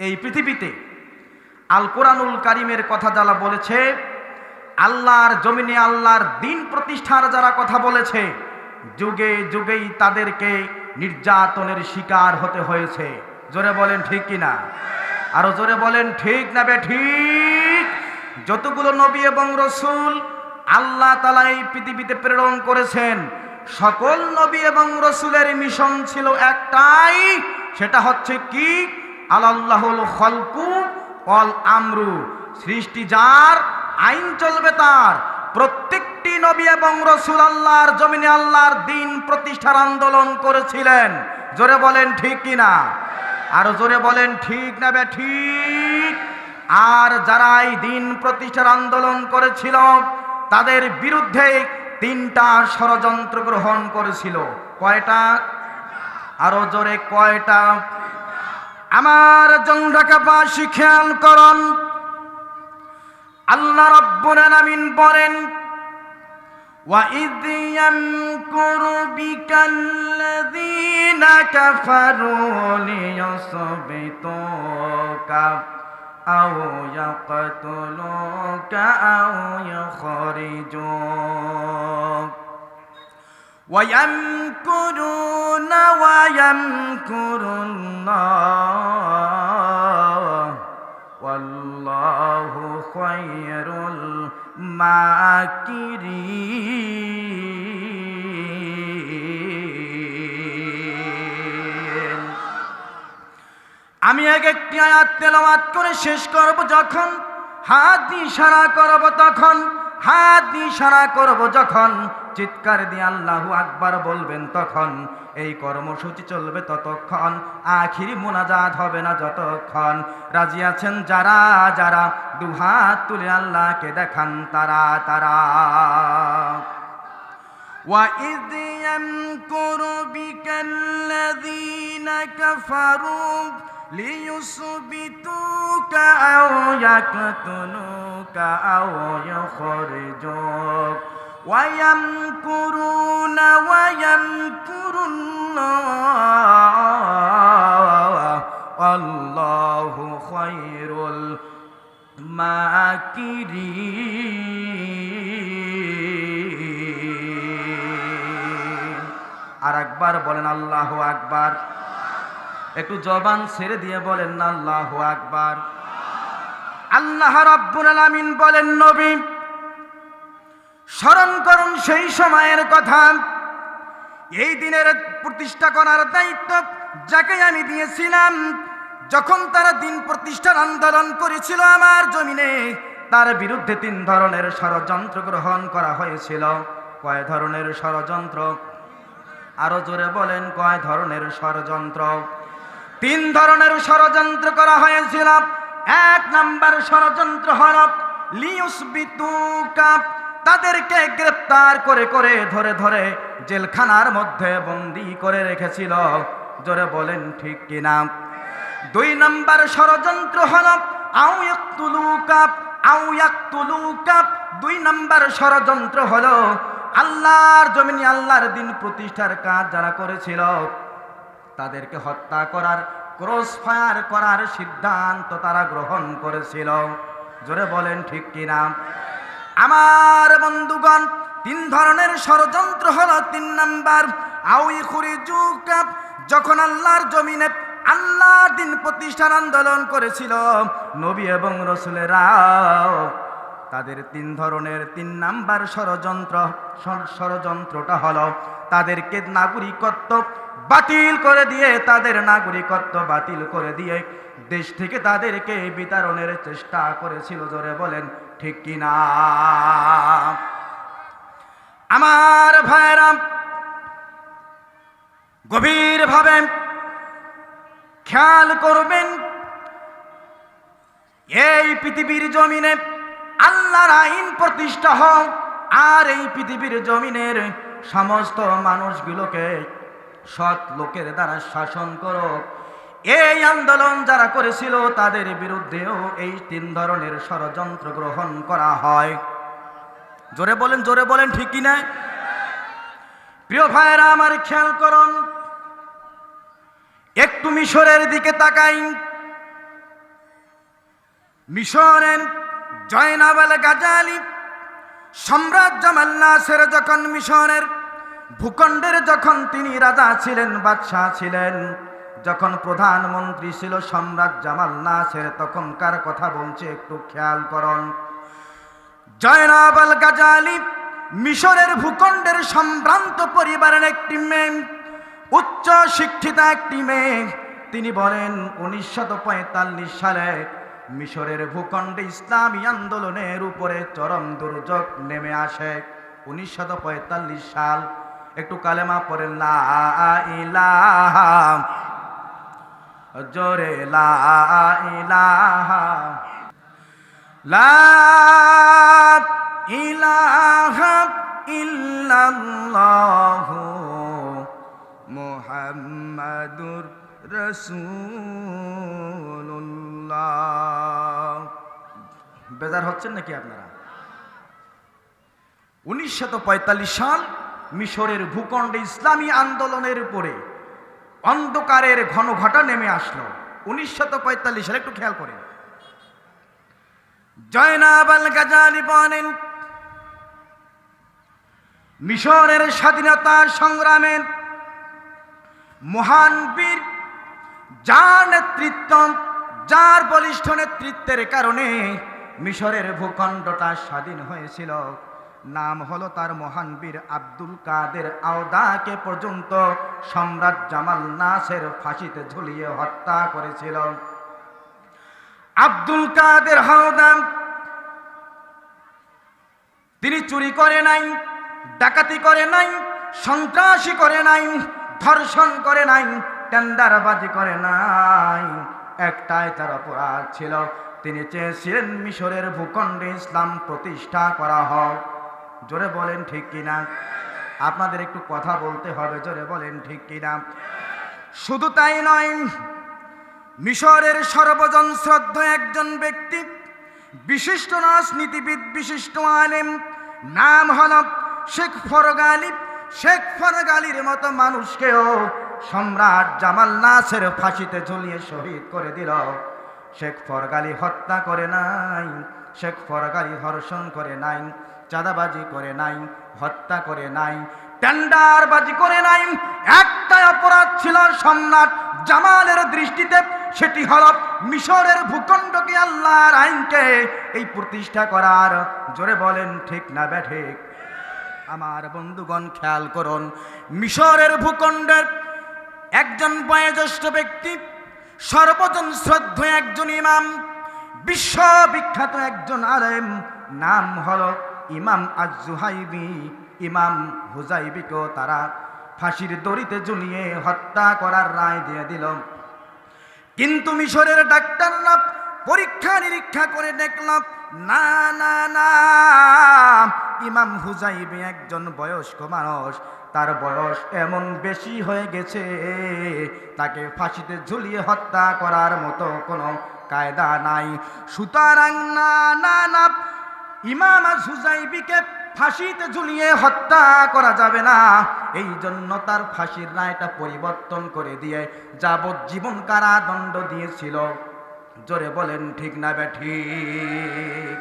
এই পৃথিবীতে আল কোরআনুল কারিমের কথা যারা বলেছে, আল্লাহর জমিনে আল্লাহর দিন প্রতিষ্ঠার যারা কথা বলেছে, যুগে যুগেই তাদেরকে নির্যাতনের শিকার হতে হয়েছে। জোরে বলেন ঠিক কিনা? আরও জোরে বলেন ঠিক না বে ঠিক? যতগুলো নবী এবং রসুল আল্লাহ তালা এই পৃথিবীতে প্রেরণ করেছেন, সকল নবী এবং রসুলের মিশন ছিল একটাই, সেটা হচ্ছে কি? আল্লাহুল খলকু অল আমরু। সৃষ্টি যার, আইন চলবে তার। প্রত্যেকটি নবী এবং রসুল আল্লাহর জমিনে আল্লাহর দিন প্রতিষ্ঠার আন্দোলন করেছিলেন। জোরে বলেন ঠিক কিনা আরও জোরে বলেন ঠিক না বে ঠিক? আর যারা এই দিন প্রতিষ্ঠার আন্দোলন করেছিল, তাদের বিরুদ্ধে তিনটা ষড়যন্ত্র গ্রহণ করেছিল। কয়টা? আরও জোরে কয়টা? আমার জংঢাকাবাসী খেয়াল করন আল্লাহ রব্বুল আলামিন বলেন وَإِذْ يَمْكُرُ بِكَ الَّذِينَ كَفَرُوا لِيُثْبِتُوكَ أَوْ يَقْتُلُوكَ أَوْ يُخْرِجُوكَ ويمكرون ويمكر الله والله خير الماكرين আমি এক একটি আয়াত তেলাওয়াত করে শেষ করব যখন হাত দিয়ে ইশারা করব তখন হাত দিয়ে ইশারা করব যখন চিৎকার দিয়ে আল্লাহু আকবার বলবেন তখন এই কর্মসূচি চলবে ততক্ষণ আখিরি মোনাজাত হবে না যতক্ষণ রাজি আছেন যারা যারা দুহাত তুলে আল্লাহকে দেখান তারা তারা وإذ يمكر بك الذين كفروا ليثبتوك أو يقتلوك أو يخرجوك ويمكرون ويمكر الله والله خير الماكرين আর একবার বলেন আল্লাহ আকবার একটু জবান ছেড়ে দিয়ে বলেন না আল্লাহ আকবার আল্লাহ রাব্বুল আলামিন বলেন নবী স্মরণ করুন সেই সময়ের কথা। এই দিনের প্রতিষ্ঠা করার দায়িত্ব যাকে আমি দিয়েছিলাম, যখন তারা দিন প্রতিষ্ঠার আন্দোলন করেছিল আমার জমিনে, তার বিরুদ্ধে তিন ধরনের ষড়যন্ত্র গ্রহণ করা হয়েছিল। কয় ধরনের ষড়যন্ত্র? আরও জোরে বলেন, কয় ধরনের ষড়যন্ত্র? তিন ধরনের ষড়যন্ত্র করা হয়েছিল। এক নাম্বার ষড়যন্ত্র হল লিউসবিতুকা তাদেরকে গ্রেপ্তার করে করে ধরে ধরে জেলখানার মধ্যে বন্দি করে রেখেছিল। জোরে বলেন ঠিক কিনা? দুই নম্বর ষড়যন্ত্র হল, আউ ইয়াকতুলুকা আউ ইয়াকতুলুকা। দুই নাম্বার ষড়যন্ত্র হল, আল্লাহর জমিনে আল্লাহর দিন প্রতিষ্ঠার কাজ যারা করেছিল, তাদেরকে হত্যা করার, ক্রস ফায়ার করার সিদ্ধান্ত তারা গ্রহণ করেছিল। জোরে বলেন ঠিক কিনা? আমার বন্ধুগণ, তিন ধরনের ষড়যন্ত্র হলো তিন নাম্বার। আউই খুরি যুকাপ যখন আল্লাহর জমিনে আল্লাহ দিন প্রতিষ্ঠান আন্দোলন করেছিল, নবী এবং রসুলেরাও তাদের তিন ধরনের তিন নাম্বার ষড়যন্ত্র ষড়যন্ত্রটা হলো তাদেরকে নাগরিকত্ব বাতিল করে দিয়ে, তাদের নাগরিকত্ব বাতিল করে দিয়ে দেশ থেকে তাদেরকে বিতরণের চেষ্টা করেছিল, জোরে বলেন। ঠিক কিনা? আমার ভাইরা গভীরভাবে খেয়াল করবেন, এই পৃথিবীর জমিনে আল্লাহর আইন প্রতিষ্ঠা হোক আর এই পৃথিবীর জমিনের সমস্ত মানুষগুলোকে সৎ লোকের দ্বারা শাসন করো এই আন্দোলন যারা করেছিল তাদের বিরুদ্ধেও এই তিন ধরনের ষড়যন্ত্র গ্রহণ করা হয়। জোরে বলেন জোরে বলেন, ঠিক কিনা প্রিয় ভাইয়েরা, আমার খেয়াল করুন। একটু মিশরের দিকে তাকাই মিশরের জয়নাবাল গাজালি সম্রাট জামাল নাসের যখন মিশরের ভূখণ্ডের যখন তিনি রাজা ছিলেন, বাদশাহ ছিলেন যখন প্রধানমন্ত্রী ছিল সম্রাট জামাল নাসের তখনকার কথা বলছে একটু খেয়াল করুন। জয়নাব আল গাজালি মিশরের ভূখণ্ডের সম্ভ্রান্ত পরিবারের একটি মেয়ে, উচ্চ শিক্ষিতা একটি মেয়ে। তিনি বলেন, উনিশশো পঁয়তাল্লিশ সালে মিশরের ভূখণ্ডে ইসলামী আন্দোলনের উপরে চরম দুর্যোগ নেমে আসে। উনিশশো পঁয়তাল্লিশ সাল, একটু কালেমা পড়েন, লা ইলাহা জোরে, লা ইলাহা লা ইলাহা ইল্লাল্লাহু মুহাম্মাদুর রাসূলুল্লাহ। বেজার হচ্ছেন নাকি আপনারা? উনিশশো পঁয়তাল্লিশ সাল মিশরের ভূখণ্ডে ইসলামী আন্দোলনের উপরে অন্ধকারের ঘন ঘটা নেমে আসলো। উনিশশো সালে একটু খেয়াল করেন। জয়নাব আল গাজালি বলেন, মিশরের স্বাধীনতা সংগ্রামের মহান বীর, যার নেতৃত্ব, যার বলিষ্ঠ নেতৃত্বের কারণে মিশরের ভূখণ্ডটা স্বাধীন হয়েছিল। নাম হলো তার মহান বীর আব্দুল কাদের আওদাকে পর্যন্ত সম্রাট জামাল নাসের ফাঁসিতে ঝুলিয়ে হত্যা করেছিল। আব্দুল কাদের হাওদাম তিনি চুরি করে নাই, ডাকাতি করে নাই, সন্ত্রাসী করে নাই, ধর্ষণ করে নাই, টেন্ডারবাজি করে নাই, একটাই তার অপরাধ ছিল। তিনি চেয়েছিলেন মিশরের ভূখণ্ডে ইসলাম প্রতিষ্ঠা করা হোক। জোরে বলেন ঠিক কিনা? আপনাদের একটু কথা বলতে হবে, জোরে বলেন ঠিক কিনা? শুধু তাই নয়, মিশরের সর্বজন শ্রদ্ধ একজন ব্যক্তি, বিশিষ্ট রাজনীতিবিদ, বিশিষ্ট আলেম, নাম হল শেখ ফরগালি শেখ ফরগালির মতো মানুষকেও সম্রাট জামাল নাসের ফাঁসিতে ঝুলিয়ে শহীদ করে দিল। শেখ ফরগালি হত্যা করে নাই, শেখ ফরগালি ধর্ষণ করে নাই। চাঁদাবাজি করে নাই, হত্যা করে নাই, টেন্ডারবাজি করে নাই। একটাই অপরাধ ছিল সম্রাট জামালের দৃষ্টিতে, সেটি হল মিশরের ভূখণ্ডকে আল্লাহর আইনকে। এই প্রতিষ্ঠা করার জোরে বলেন, ঠিক না ব্যাঠিক আমার বন্ধুগণ, খেয়াল করুন, মিশরের ভূখণ্ডের একজন বয়োজ্যেষ্ঠ ব্যক্তি, সর্বজন শ্রদ্ধ একজন ইমাম, বিশ্ববিখ্যাত একজন আলেম, নাম হল ইমাম আজুহাইবি ইমাম হুজাইবিকেও তারা ফাঁসির দড়িতে ঝুলিয়ে হত্যা করার রায় দিয়ে দিল। কিন্তু মিশরের ডাক্তাররা পরীক্ষা নিরীক্ষা করে দেখলাম না না না, ইমাম হুজাইবি একজন বয়স্ক মানুষ, তার বয়স এমন বেশি হয়ে গেছে, তাকে ফাঁসিতে ঝুলিয়ে হত্যা করার মতো কোনো কায়দা নাই। সুতরাং না না না ইমাম সুজাইবিকে ফাঁসিতে ঝুলিয়ে হত্যা করা যাবে না। এই জন্য তার ফাঁসির রায়টা পরিবর্তন করে দিয়ে যাবজ্জীবন কারাদণ্ড দিয়েছিল। জোরে বলেন, ঠিক না ব্যাঠিক